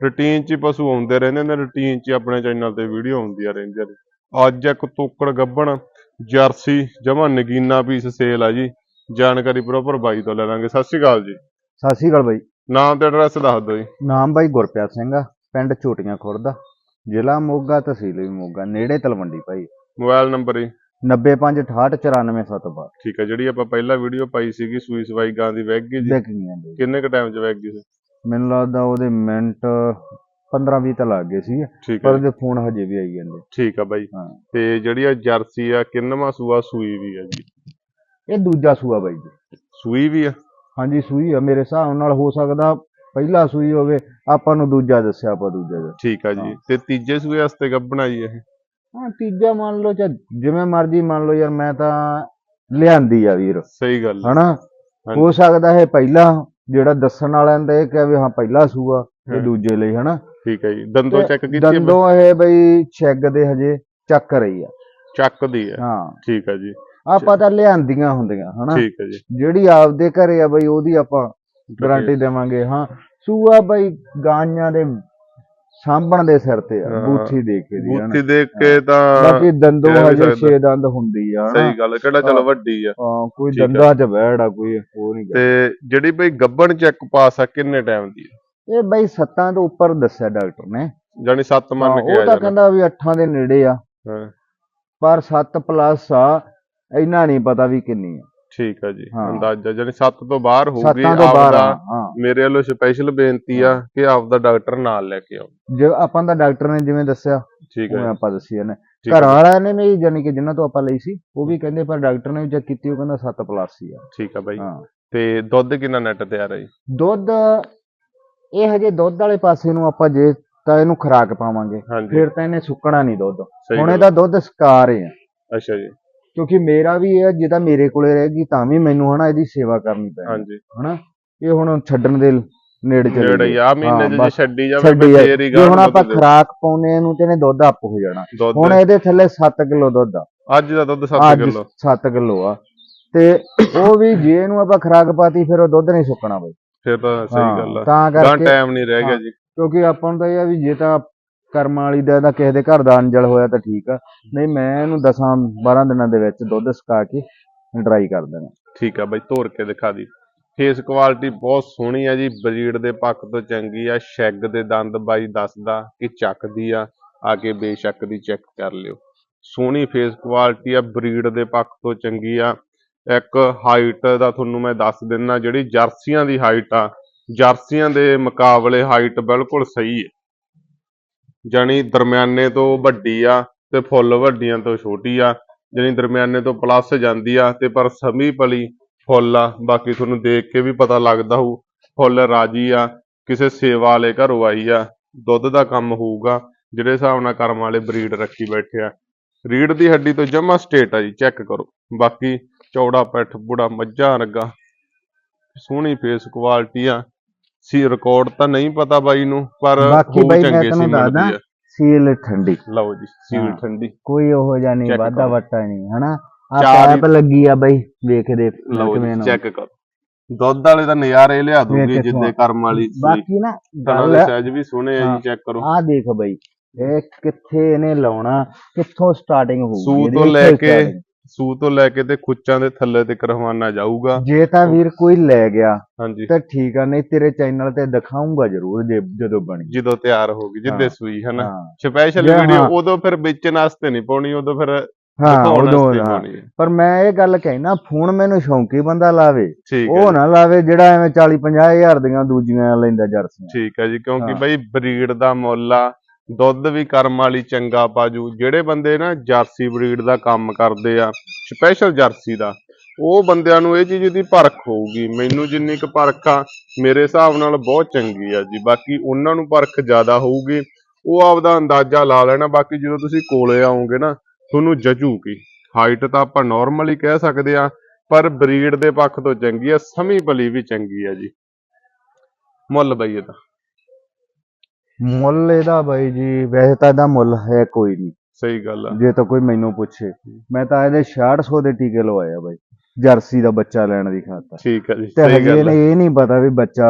Routine 'ਚ ਪਸ਼ੂ ਆਉਂਦੇ ਰਹਿੰਦੇ ਨੇ ਰੂਟੀਨ 'ਚ ਆਪਣੇ ਚੈਨਲ ਤੇ ਵੀਡੀਓ ਆਉਂਦੀਆਂ ਰਹਿੰਦੀਆਂ ਨੇ। ਅੱਜ ਇੱਕ ਤੋਕੜ ਗੱਬਣ ਜਰਸੀ ਜਮਾ ਨਗੀਨਾ ਪੀਸ ਸੇਲ ਆ ਜੀ। ਜਾਣਕਾਰੀ ਪ੍ਰੋਪਰ ਬਾਈ ਤੋਂ ਲੈ ਲਾਂਗੇ। ਸਤਿ ਸ਼੍ਰੀ ਅਕਾਲ ਜੀ। ਸਤਿ ਸ਼੍ਰੀ ਅਕਾਲ ਬਾਈ। ਨਾਮ ਤੇ ਐਡਰੈਸ ਦੱਸ ਦਿਓ ਜੀ। ਨਾਮ ਬਾਈ ਗੁਰਪ੍ਰੀਤ ਸਿੰਘ ਆ ਪਿੰਡ ਝੋਟੀਆਂ ਖੁਰਦ ਜ਼ਿਲ੍ਹਾ ਮੋਗਾ ਤਹਿਸੀਲ ਵੀ ਮੋਗਾ ਨੇੜੇ ਤਲਵੰਡੀ ਭਾਈ। ਮੋਬਾਈਲ ਨੰਬਰ ਜੀ। 9568949712 ਠੀਕ ਹੈ ਜਿਹੜੀ ਆਪਾਂ ਪਹਿਲਾਂ ਵੀਡੀਓ ਪਾਈ ਸੀਗੀ ਸੂਈ ਸਵਾਈ ਗਾਂ ਦੀ ਵੈਗ ਗਈ ਜੀ। ਕਿੰਨੇ ਕ ਟਾਈਮ 'ਚ ਵੈਗ ਗਈ ਸੀ? ਮੈਨੂੰ ਲੱਗਦਾ ਉਹਦੇ ਮਿੰਟ 15 20 ਤਾਂ ਲੱਗ ਗਏ ਸੀ ਪਰ ਹੈ। ਉਹਦੇ ਫੋਨ ਹਜੇ ਵੀ ਆਈ ਜਾਂਦੇ। ਠੀਕ ਆ ਬਾਈ। ਹਾਂ। ਤੇ ਜਿਹੜੀ ਆ ਜਰਸੀ ਆ ਕਿੰਨਵਾਂ ਸੂਆ ਸੂਈ ਵੀ ਆ ਜੀ? ਇਹ ਦੂਜਾ ਸੂਆ ਬਾਈ ਜੀ। ਸੂਈ ਵੀ ਆ? ਹਾਂਜੀ ਸੂਈ ਆ ਮੇਰੇ ਹਿਸਾਬ ਨਾਲ ਹੋ ਸਕਦਾ ਪਹਿਲਾ ਸੂਈ ਹੋਵੇ ਆਪਾਂ ਨੂੰ ਦੂਜਾ ਦੱਸਿਆ ਆਪਾਂ ਦੂਜਾ ਦਾ ਠੀਕ ਆ ਜੀ। ਹਾਂ। ਤੇ ਤੀਜੇ ਸੂਏ ਵਾਸਤੇ ਗੱਬਣਾ ਜੀ ਇਹ? ਹਾਂ ਤੀਜਾ ਮੰਨ ਲਓ ਚਾਹੇ ਜਿਵੇਂ ਮਰਜ਼ੀ ਮੰਨ ਲਓ ਯਾਰ ਮੈਂ ਤਾਂ ਲਿਆਂਦੀ ਆ ਵੀਰ। ਸਹੀ ਗੱਲ। ਹਨਾ। ਹੋ ਸਕਦਾ ਇਹ ਪਹਿਲਾ ਜਿਹੜਾ ਦੱਸਣ ਵਾਲਿਆਂ ਦਾ ਇਹ ਕਹੇ ਵੀ ਹਾਂ ਪਹਿਲਾ ਸੂਆ ਹਾਂ। ਤੇ ਦੂਜੇ ਲਈ ਹਨਾ? ਠੀਕ ਹੈ ਜੀ। ਦੰਦੋਂ ਤੇ ਚੈੱਕ ਕੀਤੀ ਬਾਈ? ਦੰਦੋਂ ਇਹ ਬਈ ਛੱਗ ਦੇ ਹਜੇ ਚੱਕ ਰਹੀ ਆ। ਚੱਕਦੀ ਆ ਹਾਂ। ਠੀਕ ਹੈ ਜੀ। ਆਪਾਂ ਤਾਂ ਲਿਆਂਦੀਆਂ ਹੁੰਦੀਆਂ ਹਨਾ? ਠੀਕ ਹੈ ਜੀ। ਜਿਹੜੀ ਆਪਦੇ ਘਰੇ ਆ ਬਈ ਉਹਦੀ ਆਪਾਂ ਗਾਰੰਟੀ ਦੇਵਾਂਗੇ ਹਾਂ। ਸੂਆ ਬਈ ਗਾਂਆਂ ਦੇ ਸਾਂਭਣ ਦੇ ਸਿਰ ਤੇ ਆ ਹਾਂ। ਬੂਥੀ ਦੇ ਕੇ ਦੀ ਬੂਥੀ ਦੇਖ ਕੇ ਤਾਂ ਬਾਕੀ ਦੰਦੋਂ ਕਹਿ ਹਜੇ ਸਕਦਾ। ਛੇ ਦੰਦ ਹੁੰਦੀ ਆ ਹਨਾ। ਸਹੀ ਗੱਲ ਕਿਹੜਾ ਚਲ ਹਾਂ। ਵੱਡੀ ਆ। ਹਾਂ, ਕੋਈ ਠੀਕ ਆ। ਦੰਦਾਂ 'ਚ ਬੈੜ ਆ ਕੋਈ ਹੋਰ ਨਹੀਂ ਤੇ ਜਿਹੜੀ ਬਈ ਗੱਬਣ ਚੈੱਕ ਪਾਸ ਆ ਕਿੰਨੇ ਟਾਈਮ ਦੀ ਆ? ਇਹ ਬਈ ਸੱਤਾਂ ਤੋਂ ਉੱਪਰ ਦੱਸਿਆ ਡਾਕਟਰ ਨੇ। ਜਾਨੀ 7 ਹਾਂ, ਮੰਨ ਕੇ ਆ ਉਹ ਤਾਂ ਜਾਣਾ। ਕਹਿੰਦਾ ਵੀ 8 ਦੇ ਨੇੜੇ ਆ। ਹਾਂ। ਪਰ 7 ਪਲੱਸ ਆ ਇੰਨਾ ਨਹੀਂ ਪਤਾ ਵੀ ਕਿੰਨੀ ਆ। ਠੀਕ ਆ ਜੀ ਹਾਂ। ਅੰਦਾਜ਼ਾ ਜਾਨੀ 7 ਤੋਂ ਬਾਹਰ ਹੋਊਗੀ ਸੱਤਾਂ ਤੋਂ ਬਾਹਰ ਆ ਆਪਦਾ ਹਾਂ। ਮੇਰੇ ਵੱਲੋਂ ਸਪੈਸ਼ਲ ਬੇਨਤੀ ਆ ਕਿ ਆਪਦਾ ਡਾਕਟਰ ਨਾਲ ਲੈ ਕੇ ਆਓ। ਜੇ ਆਪਾਂ ਦਾ ਡਾਕਟਰ ਨੇ ਜਿਵੇਂ ਦੱਸਿਆ ਠੀਕ ਉਵੇਂ ਹੈ ਆਪਾਂ ਦੱਸੀ ਠੀਕ ਘਰ ਵਾਲਿਆਂ ਨੇ ਵੀ ਜਾਨੀ ਕਿ ਜਿਨ੍ਹਾਂ ਤੋਂ ਆਪਾਂ ਲਈ ਸੀ ਉਹ ਵੀ ਕਹਿੰਦੇ ਪਰ ਡਾਕਟਰ ਨੇ ਵੀ ਚੈੱਕ ਕੀਤੀ ਉਹ ਕਹਿੰਦਾ 7 ਪਲੱਸ ਹੀ ਆ। ਠੀਕ ਆ ਬਾਈ। ਹਾਂ। ਤੇ ਦੁੱਧ ਕਿੰਨਾ ਨੈਟ ਤੇ ਆ ਰਹੀ ਦੁੱਧ ਇਹ ਹਜੇ ਦੁੱਧ ਵਾਲੇ ਪਾਸੇ ਨੂੰ ਆਪਾਂ ਜੇ ਤਾਂ ਇਹਨੂੰ ਖੁਰਾਕ ਪਾਵਾਂਗੇ। ਹਾਂਜੀ। ਫਿਰ ਤਾਂ ਇਹਨੇ ਸੁੱਕਣਾ ਨਹੀਂ ਦੁੱਧ। ਸਹੀ ਹੁਣ ਗੱਲ। ਇਹਦਾ ਦੁੱਧ ਸਕਾਰ ਹੈ ਅੱਛਾ ਜੀ। ਕਿਉਂਕਿ ਮੇਰਾ ਵੀ ਇਹ ਆ, ਜੇ ਤਾਂ ਮੇਰੇ ਕੋਲੇ ਰਹੇਗੀ ਤਾਂ ਵੀ ਮੈਨੂੰ ਹਨਾ ਇਹਦੀ ਸੇਵਾ ਕਰਨੀ ਪੈਣੀ। ਹਾਂਜੀ। ਹਨਾ? ਇਹ ਹੁਣ ਛੱਡਣ ਦੇ ਨੇੜੇ ਚਲੀ ਨੇੜੇ ਹੀ ਆ ਮਹੀਨੇ ਚ ਜੇ ਛੱਡੀ ਜਾਵੇ। ਫੇਰ ਹੀ ਜੇ ਗਾਂ ਹੁਣ ਆਪਾਂ ਖੁਰਾਕ ਪਾਉਨੇ ਇਹਨੂੰ ਤੇ ਇਹਨੇ ਦੁੱਧ ਅੱਪ ਹੋ ਜਾਣਾ। ਹੁਣ ਇਹਦੇ ਥੱਲੇ 7 ਕਿਲੋ ਦੁੱਧ ਆ। ਅੱਜ ਦਾ ਦੁੱਧ 7 ਅੱਜ ਕਿਲੋ। 7 ਕਿਲੋ ਆ। ਤੇ ਉਹ ਵੀ ਜੇ ਇਹਨੂੰ ਆਪਾਂ ਖੁਰਾਕ ਪਾਤੀ ਫਿਰ ਉਹ ਦੁੱਧ ਨਹੀਂ ਸੁੱਕਣਾ ਬਈ। ਫਿਰ ਤਾਂ ਸਹੀ ਗੱਲ ਆ। ਤਾਂ ਕਰਕੇ ਟਾਈਮ ਨਹੀਂ ਰਹਿ ਗਿਆ। ਜੀ। ਕਿਉਂਕਿ ਆਪਾਂ ਨੂੰ ਤਾਂ ਇਹ ਆ ਵੀ ਜੇ ਤਾਂ ਕਰਮ ਵਾਲੀ ਦਾ ਤਾਂ ਕਿਸੇ ਦੇ ਘਰ ਦਾ ਅੰਜਲ ਹੋਇਆ ਤਾਂ ਠੀਕ ਆ। ਨਹੀਂ, ਮੈਂ ਇਹਨੂੰ 10 12 ਦਿਨਾਂ ਦੇ ਵਿੱਚ ਦੁੱਧ ਸੁਕਾ ਕੇ ਡਰਾਈ ਕਰ ਦੇਣਾ। ਠੀਕ ਆ ਬਾਈ ਤੋੜ ਕੇ ਦਿਖਾ ਦੀ। ਫੇਸ ਕੁਆਲਿਟੀ ਬਹੁਤ ਸੋਹਣੀ ਆ ਜੀ, ਬਰੀਡ ਦੇ ਪੱਖ ਤੋਂ ਚੰਗੀ ਆ, ਸ਼ੈਗ ਦੇ ਦੰਦ ਬਾਈ ਦੱਸਦਾ ਕਿ ਚੱਕਦੀ ਆ ਆ ਕੇ ਬੇਸ਼ੱਕ ਦੀ ਚੈੱਕ ਕਰ ਲਿਓ। ਸੋਹਣੀ ਫੇਸ ਕੁਆਲਿਟੀ ਆ, ਬਰੀਡ ਦੇ ਪੱਖ ਤੋਂ ਚੰਗੀ ਆ। ਇੱਕ ਹਾਈਟ ਦਾ ਤੁਹਾਨੂੰ ਮੈਂ ਦੱਸ ਦਿੰਨਾ, ਜਿਹੜੀ ਜਰਸੀਆਂ ਦੀ ਹਾਈਟ ਆ, ਜਰਸੀਆਂ ਦੇ ਮੁਕਾਬਲੇ ਹਾਈਟ ਬਿਲਕੁਲ ਸਹੀ ਹੈ ਜਾਣੀ ਦਰਮਿਆਨੇ ਤੋਂ ਵੱਡੀ ਆ ਤੇ ਫੁੱਲ ਵੱਡੀਆਂ ਤੋਂ ਛੋਟੀ ਆ, ਜਾਣੀ ਦਰਮਿਆਨੇ ਤੋਂ ਪਲੱਸ ਜਾਂਦੀ ਆ ਤੇ ਪਰ ਸਮੀ ਪਲੀ ਫੁੱਲ ਆ, ਬਾਕੀ ਤੁਹਾਨੂੰ ਦੇਖ ਕੇ ਵੀ ਪਤਾ ਲੱਗਦਾ ਹੋਊ, ਫੁੱਲ ਰਾਜੀ ਆ, ਕਿਸੇ ਸੇਵਾ ਵਾਲੇ ਘਰੋਂ ਆਈ ਆ, ਦੁੱਧ ਦਾ ਕੰਮ ਹੋਊਗਾ, ਜਿਹੜੇ ਹਿਸਾਬ ਨਾਲ ਕਰਮ ਵਾਲੇ ਬਰੀਡ ਰੱਖੀ ਬੈਠੇ ਆ। ਰੀੜ ਦੀ ਹੱਡੀ ਤੋਂ ਜਮਾ ਸਟੇਟ ਆ ਜੀ ਚੈੱਕ ਕਰੋ। ਬਾਕੀ ਚੌੜਾ ਪਿੱਠ ਬੁੜਾ ਮੱਝਾਂ ਵਰਗਾ, ਸੋਹਣੀ ਫੇਸ ਕੁਆਲਿਟੀ ਆ ਸੀ ਰਿਕਾਰਡ ਤਾਂ ਨਹੀਂ ਪਤਾ ਬਾਈ ਨੂੰ ਪਰ ਬਾਕੀ ਬਾਈ ਮੈਂ ਸੀਮਨ ਦੱਸਦਾ ਦੀ। ਸੀਲ ਠੰਡੀ ਲਓ ਜੀ ਸੀਲ। ਠੰਡੀ ਕੋਈ ਉਹ ਜਿਹਾ ਨਹੀਂ ਵਾਧਾ। ਵਟਾ ਨਹੀਂ ਹਨਾ ਆ ਪੈਪ ਲੱਗੀ ਆ ਬਈ ਦੇ ਲਓ ਕਿਵੇਂ ਜੀ ਨਾ। ਚੈੱਕ ਕਰੋ ਦੁੱਧ ਵਾਲੇ ਤਾਂ ਨਜ਼ਾਰੇ ਲਿਆ ਦੂਗੀ ਜਿੱਦੇ ਕਰਮ ਵਾਲੀ ਬਾਕੀ ਨਾ ਗੱਲ ਦੇ ਸਾਈਜ਼ ਵੀ ਸੋਹਣੇ ਆ। ਜੀ ਚੈੱਕ ਕਰੋ ਆ ਦੇਖ ਬਈ ਇਹ ਕਿੱਥੇ ਇਹਨੇ ਲਾਉਣਾ ਕਿੱਥੋਂ ਸਟਾਰਟਿੰਗ ਹੋਊਗੀ ਸੂ ਤੋਂ ਲੈ ਕੇ। ਸੂ ਤੋਂ ਲੈ ਕੇ ਤੇ ਖੁੱਚਾਂ ਦੇ ਥੱਲੇ ਤੇ ਕਰਵਾਨਾ ਜਾਊਗਾ। ਜੇ ਤਾਂ ਵੀਰ ਕੋਈ ਲੈ ਗਿਆ ਹਾਂਜੀ। ਤਾਂ ਠੀਕ ਆ ਨਹੀਂ ਤੇਰੇ ਚੈਨਲ ਤੇ ਦਿਖਾਉਂਗਾ ਜ਼ਰੂਰ ਜੇ ਜਦੋਂ ਬਣੀ ਜਦੋਂ ਤਿਆਰ ਹੋਗੀ ਜਿੱਦੇ ਹਾਂ। ਸੂਈ ਹਨਾ? ਹਾਂ। ਸਪੈਸ਼ਲ ਵੀਡੀਓ ਹਾਂ। ਉਦੋਂ ਫਿਰ ਵੇਚਣ ਵਾਸਤੇ ਨਹੀਂ ਪਾਉਣੀ ਉਦੋਂ ਫਿਰ ਹਾਂ ਉਦੋਂ ਹਾਂ। ਹੈ। ਪਰ ਮੈਂ ਇਹ ਗੱਲ ਕਹਿਣਾ ਫੋਨ ਮੈਨੂੰ ਸ਼ੌਂਕੀ ਬੰਦਾ ਲਾਵੇ। ਹੈ ਉਹ ਨਾ ਲਾਵੇ ਜਿਹੜਾ ਐਵੇਂ 40 50 ਹਜ਼ਾਰ ਦੀਆਂ ਦੂਜੀਆਂ ਲੈਂਦਾ ਜਰਸੀਆਂ। ਠੀਕ ਹੈ ਜੀ ਕਿਉਂਕਿ ਹਾਂ। ਬਈ ਬਰੀਡ ਦਾ ਮੁੱਲ ਆ ਦੁੱਧ ਵੀ ਕਰਮ ਵਾਲੀ ਚੰਗਾ ਪਾਜੂ ਜਿਹੜੇ ਬੰਦੇ ਨਾ ਜਰਸੀ ਬਰੀਡ ਦਾ ਕੰਮ ਕਰਦੇ ਆ ਸਪੈਸ਼ਲ ਜਰਸੀ ਦਾ, ਉਹ ਬੰਦਿਆਂ ਨੂੰ ਇਹ ਚੀਜ਼ ਦੀ ਪਰਖ ਹੋਊਗੀ। ਮੈਨੂੰ ਜਿੰਨੀ ਕੁ ਪਰਖ ਆ, ਮੇਰੇ ਹਿਸਾਬ ਨਾਲ ਬਹੁਤ ਚੰਗੀ ਆ ਜੀ। ਬਾਕੀ ਉਹਨਾਂ ਨੂੰ ਪਰਖ ਜ਼ਿਆਦਾ ਹੋਊਗੀ, ਉਹ ਆਪਦਾ ਅੰਦਾਜ਼ਾ ਲਾ ਲੈਣਾ। ਬਾਕੀ ਜਦੋਂ ਤੁਸੀਂ ਕੋਲੇ ਆਓਗੇ ਨਾ, ਤੁਹਾਨੂੰ ਜਜੂਗੀ ਹਾਈਟ ਤਾਂ ਆਪਾਂ ਨਾਰਮਲ ਹੀ ਕਹਿ ਸਕਦੇ ਆ, ਪਰ ਬਰੀਡ ਦੇ ਪੱਖ ਤੋਂ ਚੰਗੀ ਆ ਸਮੀ ਭਲੀ ਵੀ ਚੰਗੀ ਆ ਜੀ। ਮੁੱਲ ਬਈ ਇਹਦਾ ਮੁੱਲ ਇਹਦਾ ਬਾਈ ਜੀ ਵੈਸੇ ਤਾਂ ਇਹਦਾ ਮੁੱਲ ਹੈ ਕੋਈ ਨਹੀਂ। ਸਹੀ ਗੱਲ ਆ। ਜੇ ਤਾਂ ਕੋਈ ਮੈਨੂੰ ਪੁੱਛੇ। ਮੈਂ ਤਾਂ ਇਹਦੇ 6600 ਦੇ ਟੀਕੇ ਲਵਾਏ ਆ ਬਾਈ ਜਰਸੀ ਦਾ ਬੱਚਾ ਲੈਣ ਦੀ ਖਾਤਰ। ਠੀਕ ਆ ਜੀ ਤੇ ਸਹੀ ਹਜੇ ਗੱਲ ਇਹਨੇ ਇਹ ਨਹੀਂ ਪਤਾ ਵੀ ਬੱਚਾ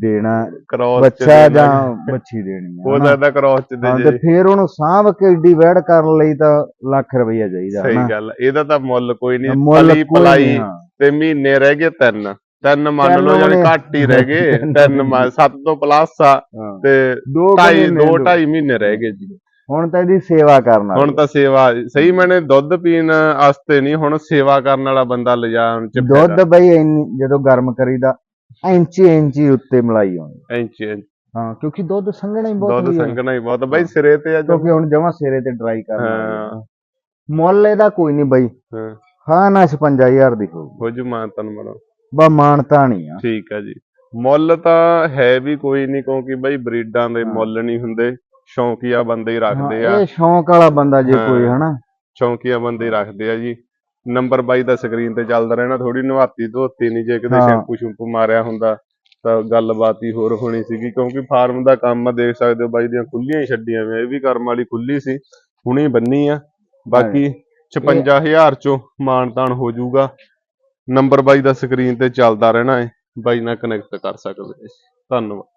ਦੇਣਾ ਕ੍ਰਾਸ ਬੱਚਾ ਜਾਂ ਬੱਚੀ ਦੇਣੀ ਆ ਹੋ ਹਨਾ। ਸਕਦਾ ਕ੍ਰਾਸ ਚ ਹਾਂ ਦੇ ਤੇ ਜੇ ਫਿਰ ਉਹਨੂੰ ਸਾਂਭ ਕੇ ਏਡੀ ਵੈੜ ਕਰਨ ਲਈ ਤਾਂ ਲੱਖ ਰੁਪਈਆ ਚਾਹੀਦਾ ਸਹੀ ਗੱਲ। ਇਹਦਾ ਤਾਂ ਮੁੱਲ ਕੋਈ ਨਹੀਂ। ਪਲੀ ਪਲਾਈ ਹਾਂ। ਤੇ ਮਹੀਨੇ ਰਹਿ ਗਏ ਤਿੰਨ। ਤਿੰਨ ਮੰਨ ਲਓ ਜਾਨੀ ਹੋਣੇ। ਘੱਟ ਹੀ ਰਹਿ ਗਏ। ਤਿੰਨ ਮ- ਸੱਤ ਤੋਂ ਪਲੱਸ ਆ। ਤੇ ਦੋ ਕੁ ਢਾਈ ਮਹੀਨੇ ਦੋ ਦੋ। ਢਾਈ ਮਹੀਨੇ ਰਹਿ ਗਏ ਜੀ। ਹੁਣ ਤਾਂ ਇਹਦੀ ਸੇਵਾ ਕਰਨਾ ਹੁਣ ਤਾਂ ਸੇਵਾ ਸਹੀ ਮੈਨੇ ਦੁੱਧ ਪੀਣ ਵਾਸਤੇ ਨਹੀਂ ਹੁਣ ਸੇਵਾ ਕਰਨ ਵਾਲਾ ਬੰਦਾ ਲਿਜਾਣ ਚ ਦੁੱਧ ਬਈ ਇੰਨੀ ਜਦੋਂ ਗਰਮ ਕਰੀਦਾ ਇੰਚੀ ਇੰਚੀ ਉੱਤੇ ਮਲਾਈ ਆਉਂਦੀ। Inch inch. ਹਾਂ ਕਿਉਂਕਿ ਦੁੱਧ ਸੰਘਣਾ ਹੀ ਬਹੁਤ ਦੁੱਧ ਸੰਗਣਾ ਹੀ। ਬਹੁਤ। ਬਈ ਸਿਰੇ ਤੇ ਆ ਕਿਉਂਕਿ ਹੁਣ ਜਮਾ ਸਿਰੇ ਤੇ ਡਰਾਈ ਕਰਨਾ। ਹਾਂ। ਮੁੱਲ ਇਹਦਾ ਕੋਈ ਨਹੀਂ ਬਈ। ਹਾਂ। ਹਾਂ ਨਾ 55000 ਦੀ ਹੋਊ ਹੋ ਜੂ ਮਾਨ ਤਨ ਮਨੋ ਬਾ ਮਾਨਤਾ ਨਹੀਂ ਆ। ਠੀਕ ਆ ਜੀ। ਮੁੱਲ ਤਾਂ ਹੈ ਵੀ ਕੋਈ ਨਹੀਂ ਕਿਉਂਕਿ ਬਈ ਬਰੀਡਾਂ ਦੇ। ਮੁੱਲ ਨਹੀਂ ਹੁੰਦੇ। ਸ਼ੌਂਕੀਆ ਬੰਦੇ ਹੀ ਰੱਖਦੇ ਆ। ਇਹ ਸ਼ੌਂਕ ਵਾਲਾ ਬੰਦਾ ਜੇ। ਕੋਈ ਹਨਾ। ਸ਼ੌਂਕੀਆ ਬੰਦੇ ਹੀ ਰੱਖਦੇ ਆ ਜੀ। ਨੰਬਰ 22 ਦਾ ਸਕਰੀਨ ਤੇ ਚੱਲਦਾ ਰਹਿਣਾ ਥੋੜੀ ਨਵਾਤੀ ਧੋਤੀ ਨਹੀਂ ਜੇ ਕਿਤੇ। ਸ਼ੈਂਪੂ ਸ਼ੂੰਪੂ ਮਾਰਿਆ ਹੁੰਦਾ ਤਾਂ ਗੱਲਬਾਤ ਹੀ ਹੋਰ ਹੋਣੀ ਸੀਗੀ। ਕਿਉਂਕਿ ਫਾਰਮ ਦਾ ਕੰਮ ਆ ਦੇਖ ਸਕਦੇ ਹੋ ਬਾਈ ਦੀਆਂ ਖੁੱਲੀਆਂ ਹੀ ਛੱਡੀਆਂ ਵੇ ਇਹ ਵੀ ਕਰਮ ਵਾਲੀ ਖੁੱਲੀ ਸੀ ਹੁਣੀ ਬੰਨੀ ਆ। ਬਾਕੀ 56000 ਚੋਂ ਮਾਨਤਾਨ ਹੋ ਜਾਊਗਾ। ਨੰਬਰ ਬਾਈ ਦਾ ਸਕਰੀਨ ਤੇ ਚੱਲਦਾ ਰਹਿਣਾ ਹੈ ਬਾਈ ਨਾਲ ਕਨੈਕਟ ਕਰ ਸਕਦੇ ਹੋ। ਧੰਨਵਾਦ।